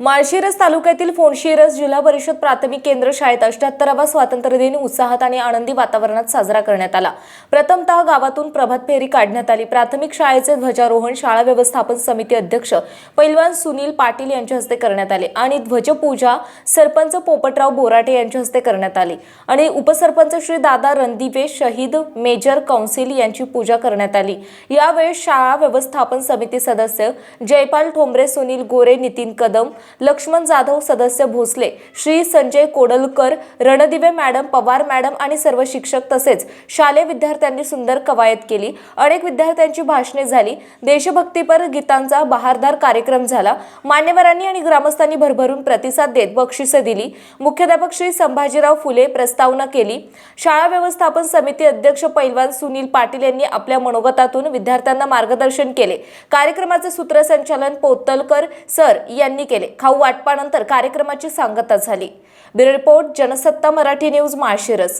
माळशिरस तालुक्यातील फोनशिरस जिल्हा परिषद प्राथमिक केंद्र शाळेत अष्ट्याहत्तरावा स्वातंत्र्य दिन उत्साहात आणि आनंदी वातावरणात साजरा करण्यात आला. प्रथमतः गावातून प्रभात फेरी काढण्यात आली. प्राथमिक शाळेचे ध्वजारोहण शाळा व्यवस्थापन समिती अध्यक्ष पैलवान सुनील पाटील यांच्या हस्ते करण्यात आले आणि ध्वजपूजा सरपंच पोपटराव बोराटे यांच्या हस्ते करण्यात आली. आणि उपसरपंच श्री दादा रणदिवे शहीद मेजर कौन्सिल यांची पूजा करण्यात आली. यावेळी शाळा व्यवस्थापन समिती सदस्य जयपाल ठोंबरे सुनील गोरे नितीन कदम लक्ष्मण जाधव सदस्य भोसले श्री संजय कोडलकर रणदिवे मॅडम पवार मॅडम आणि सर्व शिक्षक तसेच शालेय विद्यार्थ्यांनी सुंदर कवायत केली. अनेक विद्यार्थ्यांची भाषणे झाली. देशभक्तीपर गीतांचा बहारदार कार्यक्रम झाला. मान्यवरांनी आणि ग्रामस्थांनी भरभरून प्रतिसाद देत बक्षिसे दिली. मुख्याध्यापक श्री संभाजीराव फुले प्रस्तावना केली. शाळा व्यवस्थापन समिती अध्यक्ष पैलवान सुनील पाटील यांनी आपल्या मनोगतातून विद्यार्थ्यांना मार्गदर्शन केले. कार्यक्रमाचे सूत्रसंचालन पोतलकर सर यांनी केले. खाऊ वाटपानंतर कार्यक्रमाची सांगता झाली. Bureau report Jansatta Marathi news Malshiras.